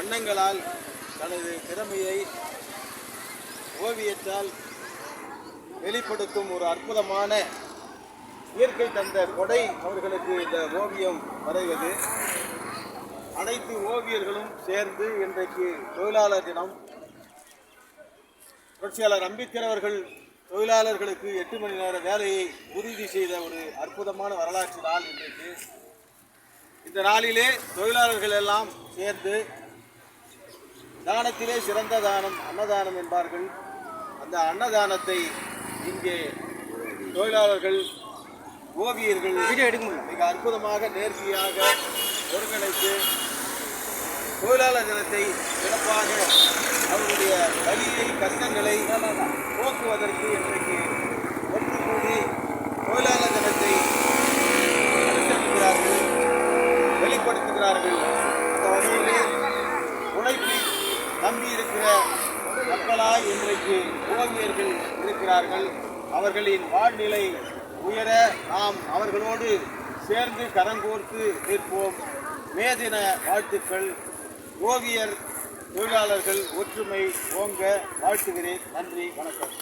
வண்ணங்களால் தனது திறமையை ஓவியத்தால் வெளிப்படுத்தும் ஒரு அற்புதமான இயற்கை தந்த கொடை அவர்களுக்கு இந்த ஓவியம் வரைவது. அனைத்து ஓவியர்களும் சேர்ந்து இன்றைக்கு தொழிலாளர் தினம். புரட்சியாளர் அம்பேத்கர் அவர்கள் தொழிலாளர்களுக்கு எட்டு மணி நேர வேலையை உறுதி செய்த ஒரு அற்புதமான வரலாற்று நாள் இன்றைக்கு. இந்த நாளிலே தொழிலாளர்கள் எல்லாம் சேர்ந்து தானத்திலே சிறந்த தானம் அன்னதானம் என்பார்கள். அந்த அன்னதானத்தை இங்கே தொழிலாளர்கள் ஓவியர்கள் மிக அற்புதமாக நேர்த்தியாக ஒருங்கிணைத்து தொழிலாளர் தினத்தை சிறப்பாக அவருடைய வலியை கஷ்டங்களை போக்குவதற்கு இன்றைக்கு நம்பி இருக்கிற மக்களாய் இன்றைக்கு ஓவியர்கள் இருக்கிறார்கள். அவர்களின் வாழ்நிலை உயர நாம் அவர்களோடு சேர்ந்து கரங்கோர்த்து நிற்போம். மேதின வாழ்த்துக்கள். ஓவியர் தொழிலாளர்கள் ஒற்றுமை ஓங்க வாழ்த்துகிறேன். நன்றி வணக்கம்.